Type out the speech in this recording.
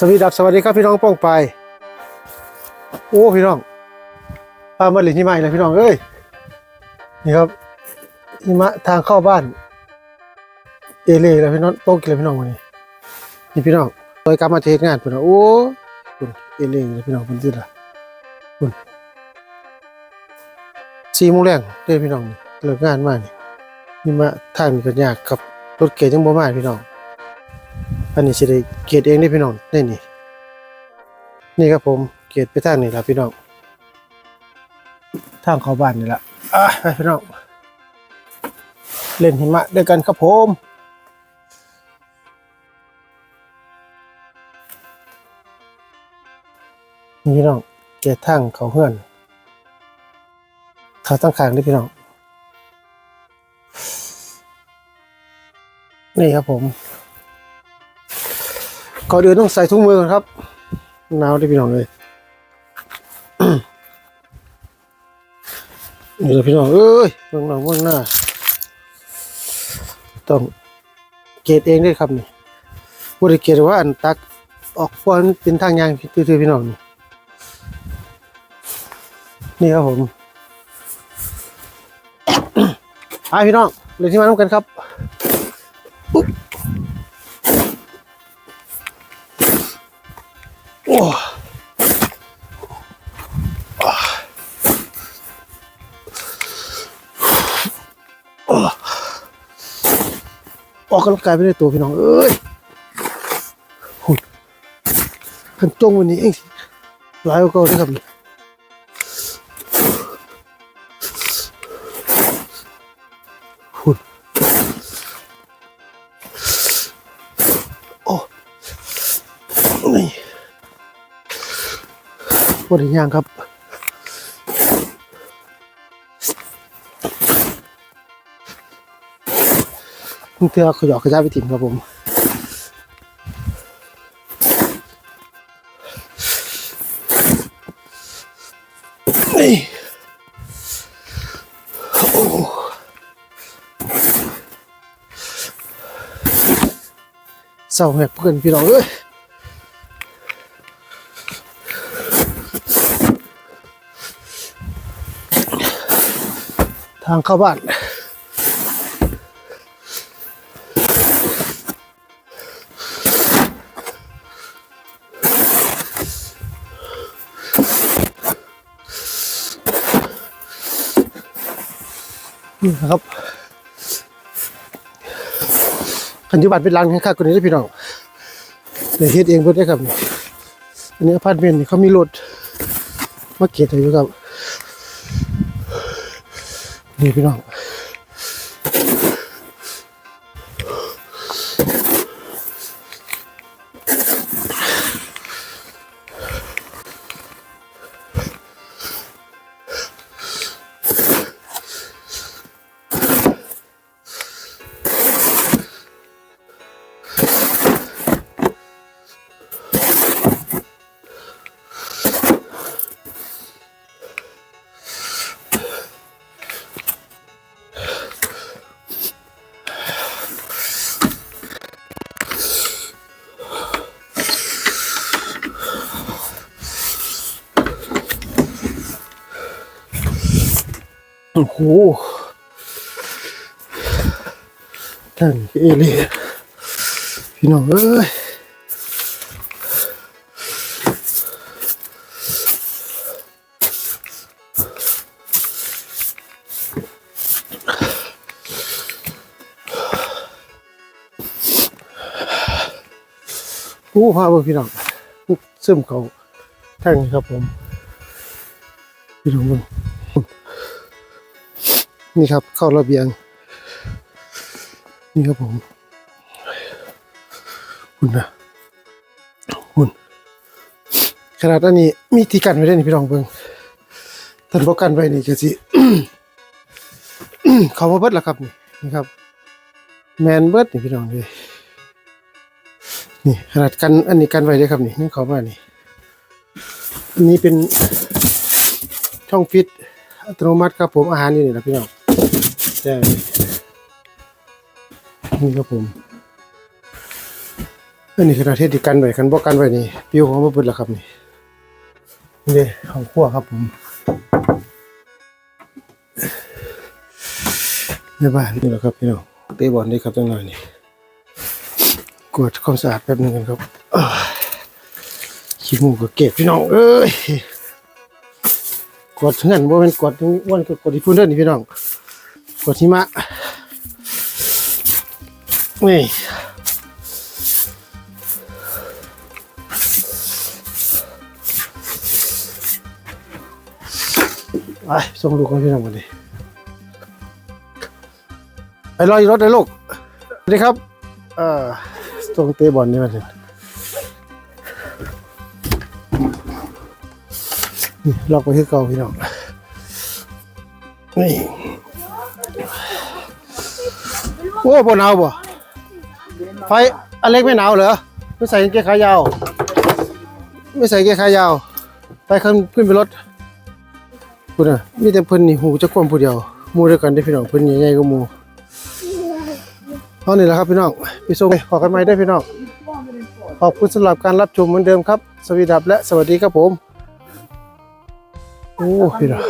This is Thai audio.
สวัสดีครับสวัสดีครับพี่น้องป้องไปโอ้พี่น้องพามาเล่นหิมะอีกแล้วพี่น้องเอ้ยนี่ครับหิมะทางเข้าบ้าน เอเล่แล้วพี่น้องโตกเลยพี่น้องวันนี้นี่พี่น้องโดยกลับมาเทศงานพี่น้องโอ้คุณเอเล่เลยพี่น้องคุณจิตละคุณสี่โมงแรงเด้พี่น้องเลิกงานมานี่หิมะทางนี้ก็ยากครับรถเก๋งยังบ่มาพี่น้อง อันนี้สิได้เกรดเองได้พี่น้องนี่นี่ นี่ครับผมเกรดไปทางนี้ละพี่น้องทางเข้าบ้านนี่ละอะไปพี่น้องเล่นหิมะด้วยกันครับผมนี่พี่น้องเกรดทางเขาเฮือนเขาตั้งคางด้พี่น้องนี่ครับผม ก่อนอื่นต้องใส่ถุงมือก่อนครับหนาวดิพี่น้องเลยนี่เลยพี่น้องเอ้ยเบื้องหลังเบื้องหน้าต้องเกตเองด้วยครับนี่บริเกตว่าอันตักออกฟอนเป็นทางยางตื้อๆพี่น้องนี่นี่ครับผมไปพี่น้องเล่นที่มาน้ำกันครับ ออกกำลังกายไปในตัวพี่น้อง เอ้ยหุ่นขันจงวันนี้เองหลายกว่าเก่าด้วยครับหุ่นโอ้นี่บริย่างครับ เพื่อขยอกขยายไปถิ่มครับผมเศร้าแหกเพื่อนพี่น้องเอ้ยทางเข้าบ้าน นี่นะครับคันยุบัตเป็นรังให้ข้าคนนี้ได้พี่น้องเดี๋ยวเฮ็ดเองเพิ่นได้ครับ อันนี้อพาร์ตเมนต์นี่เขามีรถมาเก็บอยู่ครับนี่พี่น้อง โอ้โหท่านเอเลียพี่น้องเอ้ยโอ้พาเบิ่งพี่น้องซึมเขาแท่งครับผม พี่น้องเบิ่ง นี่ครับเข้าระเบียง นี่ครับผมคุณนะคุณขนาดอันนี้มีที่กันไว้ได้นี่พี่น้องเบิ่งท่านบอกกันไว้นี่ก็สิเขามาเบิดแล้วครับนี่นี่ครับ แมนเบิดนี่พี่น้องเลยนี่ขนาดกันอันนี้กันไว้ได้ครับนี่นี่เขามานี่อันนี้เป็นช่องฟิตอัตโนมัติครับผมอาหารอยู่นี่แหละพี่น้อง ใช่นี่ครับผมอันนี้คือประเทศที่กันไว้กันบ่กันไว้นี่ปิวของบ่เบิดแล้วครับนี่นี่เด้ของครัวครับผมในบ้านนี่แหละครับพี่น้องเตะบอลได้ครับจังหน่อยนี่กวดความสะอาดแป๊บนึงกันครับขี้มูกก็เก็บพี่น้องเอ้ยกวดเงินบ่แม่นกวดตรงนี้อ้วนก็กวดที่พื้นเด้อนี่พี่น้อง วดหิมะนี่ไปส่งลูกกันพี่น้องมาดิไปรออยู่รถเลยลูกสวัสดีครับ เอ่อส่งเตะบอลนี่มาสินี่ล็อกไว้ที่เก่าพี่น้องนี่ อ้บนหนาวบ่ไฟอเล็กไม่หนาวเหรอไม่ใส่กางเกงขายาว ไม่ใส่กางเกงขายาว ไปขึ้นขึ้นไปรถพุ่นน่ะมีแต่เพิ่นนี่หูจะความผู้เดียวหมู่ด้วยกันได้พี่น้องเพิ่นใหญ่ๆกว่าหมู่เอานี่แหละครับพี่น้องไปส่งขอกันใหม่ได้พี่น้องขอบคุณสำหรับการรับชมเหมือนเดิมครับ สวัสดีครับและสวัสดีครับผม โอ้พี่น้อง